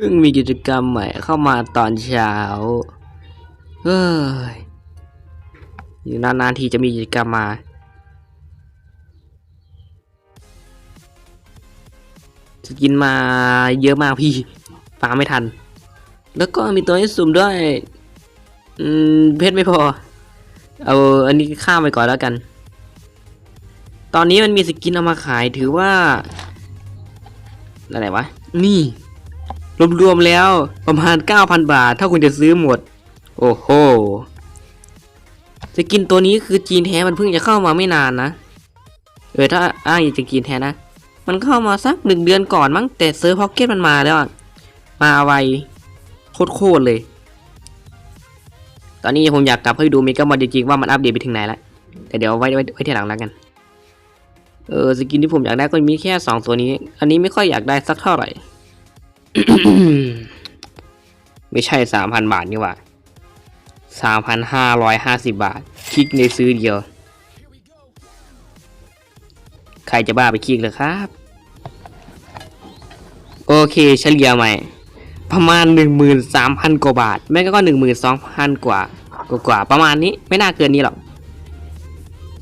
เพิ่งมีกิจกรรมใหม่เข้ามาตอนเช้า เฮ้ย อยู่นานๆทีจะมีกิจกรรมมา จะกินมาเยอะมากพี่ฟาไม่ทัน แล้วก็มีตัวให้สุ่มด้วย อืม เพชรไม่พอ เอาอันนี้ข้ามไปก่อนแล้วกัน ตอนนี้มันมีสกินเอามาขายถือว่า อะไรวะ นี่ รวมๆแล้วประมาณ 9,000 บาท ถ้าคุณจะซื้อหมด โอ้โหสกินตัวนี้คือจีนแท้มันเพิ่งจะเข้ามาไม่นานนะ เออถ้าอ้างอยากจะกินแท้นะ มันเข้ามาสักหนึ่งเดือนก่อนมั้งแต่เซิร์ฟพ็อกเก็ตมันมาแล้วมาไวโคตรๆเลย ตอนนี้ผมอยากกลับให้ดูเมกามอนจริงๆว่ามันอัปเดตไปถึงไหนแล้วแต่เดี๋ยวไว้ไว้ไว้ทีหลังแล้วกัน เออสกินที่ผมอยากได้ก็มีแค่สองตัวนี้ อันนี้ไม่ค่อยอยากได้สักเท่าไหร่ ไม่ใช่สามพันบาทนี่หว่าสามพันห้าร้อยห้าสิบบาท คลิกในซื้อเดียว ใครจะบ้าไปคลิกเลยครับ โอเคเฉลี่ยใหม่ ประมาณหนึ่งหมื่นสามพันกว่าบาท ไม่ก็หนึ่งหมื่นสองพันกว่ากว่ากว่าประมาณนี้ไม่น่าเกินนี้หรอก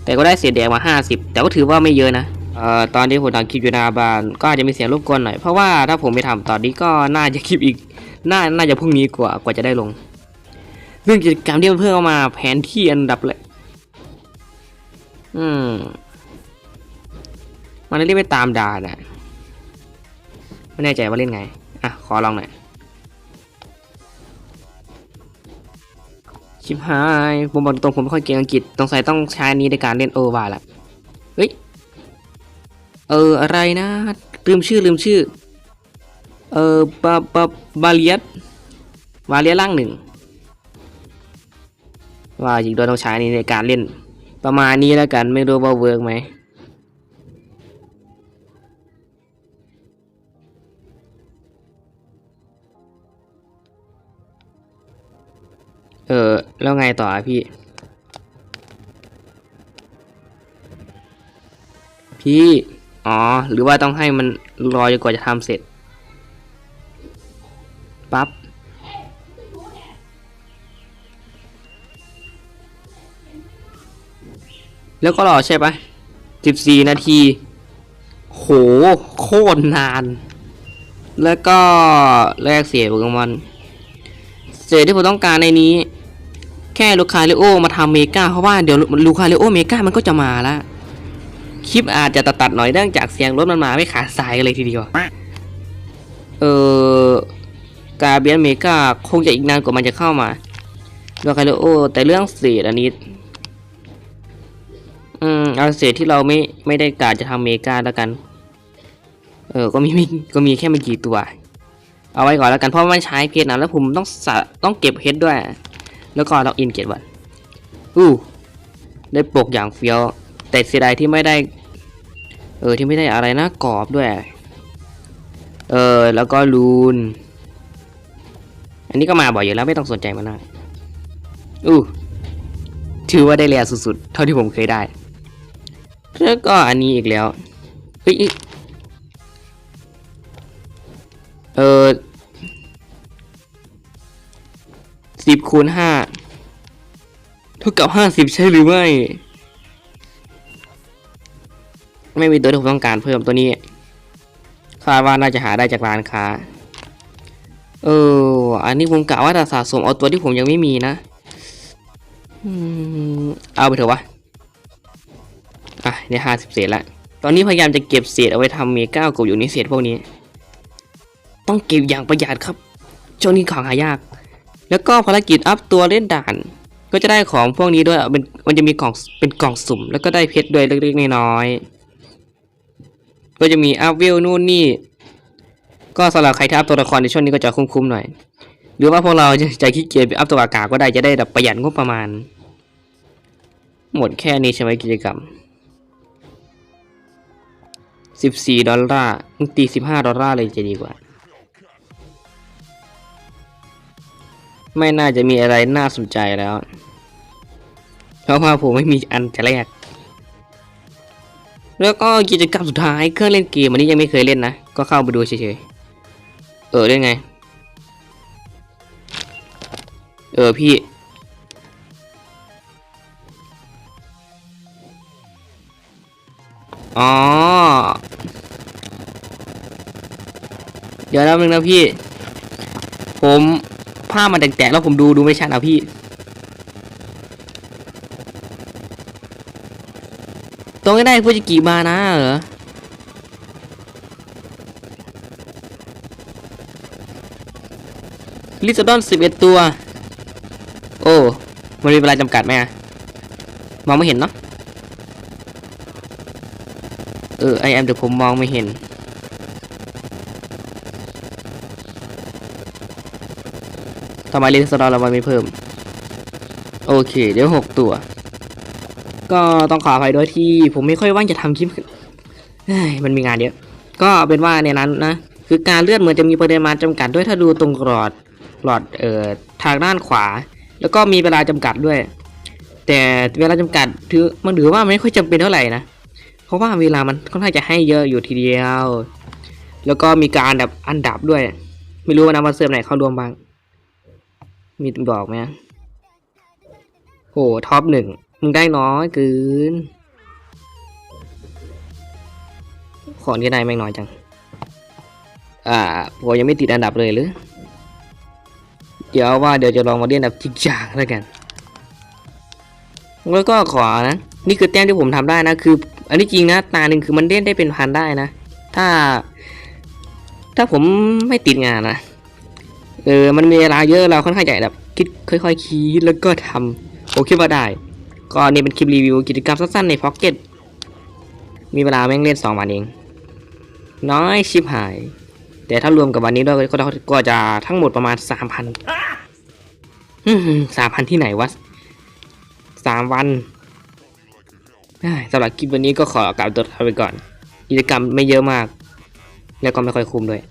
แต่ก็ได้เสียแดงมาห้าสิบแต่ก็ถือว่าไม่เยอะนะ เอ่อตอนที่ผมทำคลิปอยู่หนาบานก็อาจจะมีเสียงรบกวนหน่อยเพราะว่าถ้าผมไปทำตอนนี้ก็น่าจะคลิปอีกน่าน่าจะพรุ่งนี้กว่ากว่าจะได้ลงเรื่องกิจกรรมที่เพิ่มเข้ามาแผนที่อันดับเลยอืมมันเรียกไปตามด่าน่ะไม่แน่ใจว่าเล่นไงอะขอลองหน่อยชิบหายผมบอกตรงผมไม่ค่อยเก่งอังกฤษต้องใส่ต้องใช้นนี้ในการเล่นโอวาละเฮ้ย เอออะไรนะลืมชื่อลืมชื่อ เออบาบาบาเลียสบาเลียสล่างหนึ่งว่าจริงโดยต้องใช้นี้ในการเล่น ประมาณนี้แล้วกันไม่รู้ว่าเวิร์กไหมเออ แล้วไงต่อพี่ พี่ อ๋อ หรือว่าต้องให้มันรอจนกว่าจะทำเสร็จ ปั๊บ แล้วก็รอใช่ปะสิบสี่นาที โห โคตรนาน แล้วก็แลกเสียโปเกมอนเศษที่ผมต้องการในนี้ แค่ลูคาเลโอมาทำเมกาเพราะว่าเดี๋ยวลูคาเลโอเมกามันก็จะมาละ คลิปอาจจะตัดๆหน่อยเนื่องจากเสียงรถมันมาไม่ขาดสายกันเลยทีเดียว เออกาเบียนเมกาคงจะอีกนานกว่ามันจะเข้ามาลูคาเลโอ แต่เรื่องเศษอันนี้ อืม เอาเศษที่เราไม่ไม่ได้กาจะทำเมกาแล้วกัน เออ ก็มีม่ก็มีแค่ไม่กี่ตัว เอาไว้ก่อนแล้วกันเพราะมันใช้เพชรนะแล้วผมต้องสะต้องเก็บเพชรด้วย แล้วก็ล็อกอินเก็บวันอู้ได้ปกอย่างเฟี้ยว แต่เสียดายที่ไม่ได้ เออที่ไม่ได้อะไรนะกรอบด้วย เออแล้วก็ลูน อันนี้ก็มาบ่อยอยู่แล้วไม่ต้องสนใจมันนะอู้ถือว่าได้แรงสุดๆ เท่าที่ผมเคยได้ แล้วก็อันนี้อีกแล้วเฮ้ยเออสิบคูณห้าเท่ากับห้าสิบใช่หรือไม่ ไม่มีตัวที่ผมต้องการเพิ่มตัวนี้คาดว่าน่าจะหาได้จากร้านค้า เออ อันนี้ผมกะว่าจะสะสมเอาตัวที่ผมยังไม่มีนะอืมเอาไปเถอะวะ อะเนี่ยห้าสิบเศษละ ตอนนี้พยายามจะเก็บเศษเอาไว้ทำเมก้ากบอยู่ในเศษพวกนี้ ต้องเก็บอย่างประหยัดครับ ช่วงนี้ของหายาก แล้วก็ภารกิจอัพตัวเล่นด่าน ก็จะได้ของพวกนี้ด้วยเป็นมันจะมีกล่องเป็นกล่องสุ่ม แล้วก็ได้เพชรด้วยเล็กๆน้อยๆ ก็จะมีอัพเวลนู่นนี่ ก็สำหรับใครที่อัพตัวละครในช่วงนี้ก็จะคุ้มๆหน่อย หรือว่าพวกเราจะจขี้เกียจไปอัพตัวอากาศก็ได้จะได้แบบประหยัดงบประมาณ หมดแค่นี้ใช่ไหมกิจกรรมสิบสี่ดอลลาร์ตีสิบห้าดอลลาร์เลยจะดีกว่า ไม่น่าจะมีอะไรน่าสนใจแล้ว เพราะว่าผมไม่มีอันแต่แรก แล้วก็กิจกรรมสุดท้ายเครื่องเล่นเกมอันนี้ยังไม่เคยเล่นนะ ก็เข้าไปดูเฉยๆ เออได้ไง เออพี่ อ๋อ เดี๋ยวแป๊บนึงนะพี่ ผมผ้ามันแตกๆแล้วผมดูดูไม่ชัดนะพี่ ตรงได้ฟูจิกิมานะเหรอลิซดอนสิบเอ็ดตัว โอ้ มันมีเวลาจำกัดไหมอะมองไม่เห็นเนาะ เออไอแอมเดี๋ยวผมมองไม่เห็น ทำไมลิซดอนเรามันไม่เพิ่ม โอเค เดี๋ยวหกตัว ก็ต้องขออภัยด้วยที่ผมไม่ค่อยว่างจะทำคลิปมันมีงานเยอะ ก็เป็นว่าในนั้นนะ คือการเลือนเหมือนจะมีปริมาณจำกัดด้วยถ้าดูตรงหลอดหลอดเอ่อทางด้านขวา แล้วก็มีเวลาจำกัดด้วย แต่เวลาจำกัดถือมันถือว่าไม่ค่อยจำเป็นเท่าไหร่นะ เพราะว่าเวลามันค่อนข้างจะให้เยอะอยู่ทีเดียว แล้วก็มีการแบบอันดับด้วย ไม่รู้ว่านามาเซิร์ฟไหนเข้ารวมบ้าง มีบอกไหมโอ้ท็อปหนึ่ง มึงได้น้อยเกินของที่ได้แม่งน้อยจัง อ่าผมยังไม่ติดอันดับเลยหรือ เดี๋ยวว่าเดี๋ยวจะลองมาเล่นแบบจริงจังแล้วกัน แล้วก็ขอนะ นี่คือแต้มที่ผมทำได้นะ คือ อันนี้จริงนะ ตาหนึ่งคือมันเล่นได้เป็นพันได้นะ ถ้า ถ้าผมไม่ติดงานนะ เออ มันมีเวลาเยอะเราค่อนข้างใหญ่แบบ คิดค่อยๆคิดแล้วก็ทำผมคิดว่าได้ ก็นี่เป็นคลิปรีวิวกิจกรรมสั้นๆในพ็อกเก็ตมีเวลาแม่งเล่นสองวันเอง น้อยชิบหาย แต่ถ้ารวมกับวันนี้ด้วยก็ก็จะทั้งหมดประมาณสามพันสามพันที่ไหนวะสามวันสำหรับคลิปวันนี้ก็ขอกล่าวตัวลาไปก่อน กิจกรรมไม่เยอะมาก แล้วก็ไม่ค่อยคุ้มด้วย